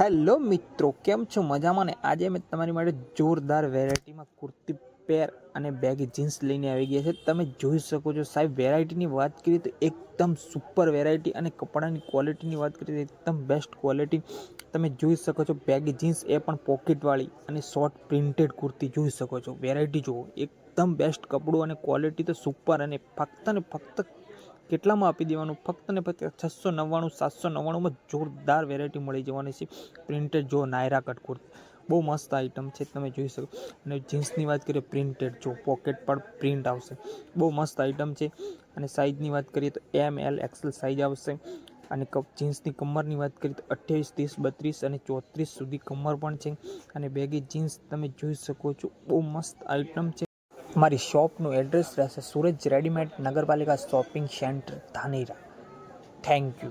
Hello મિત્રો, કેમ છો? મજામાં ને? આજે મેં તમારી માટે જોરદાર વેરાયટીમાં કુર્તી, પેર અને બેગી જીન્સ લઈને આવી ગયા છે. તમે જોઈ શકો છો સાહેબ, વેરાયટીની વાત કરીએ તો એકદમ સુપર વેરાયટી અને કપડાની ક્વોલિટીની વાત કરીએ તો એકદમ બેસ્ટ ક્વોલિટી તમે જોઈ શકો છો બેગી જીન્સ એ પણ પોકેટવાળી અને શોર્ટ પ્રિન્ટેડ કુર્તી જોઈ શકો છો. વેરાયટી જુઓ, એકદમ બેસ્ટ કપડું અને ક્વોલિટી તો સુપર અને ફક્ત ને ફક્ત કેટલામાં આપી દેવાનું? ફક્ત ને ફક્ત છસો નવ્વાણું સાતસો નવ્વાણુંમાં જોરદાર વેરાયટી મળી જવાની છે. પ્રિન્ટેડ જો નાયરા કટ કુર્તી, બહુ મસ્ત આઇટમ છે, તમે જોઈ શકો. અને જીન્સની વાત કરીએ પ્રિન્ટેડ જો પોકેટ પર પ્રિન્ટ આવશે. બહુ મસ્ત આઇટમ છે. અને સાઇઝની વાત કરીએ તો એમ એલ એક્સેલ સાઇઝ આવશે. અને કપ જીન્સની કમરની વાત કરીએ તો અઠ્યાવીસ, ત્રીસ, બત્રીસ અને ચોત્રીસ સુધી કમર પણ છે. અને બેગી જીન્સ તમે જોઈ શકો છો, બહુ મસ્ત આઇટમ છે. મારી શોપનું એડ્રેસ રહેશે સુરજ રેડીમેડ નગરપાલિકા shopping centre Dhanera. Thank you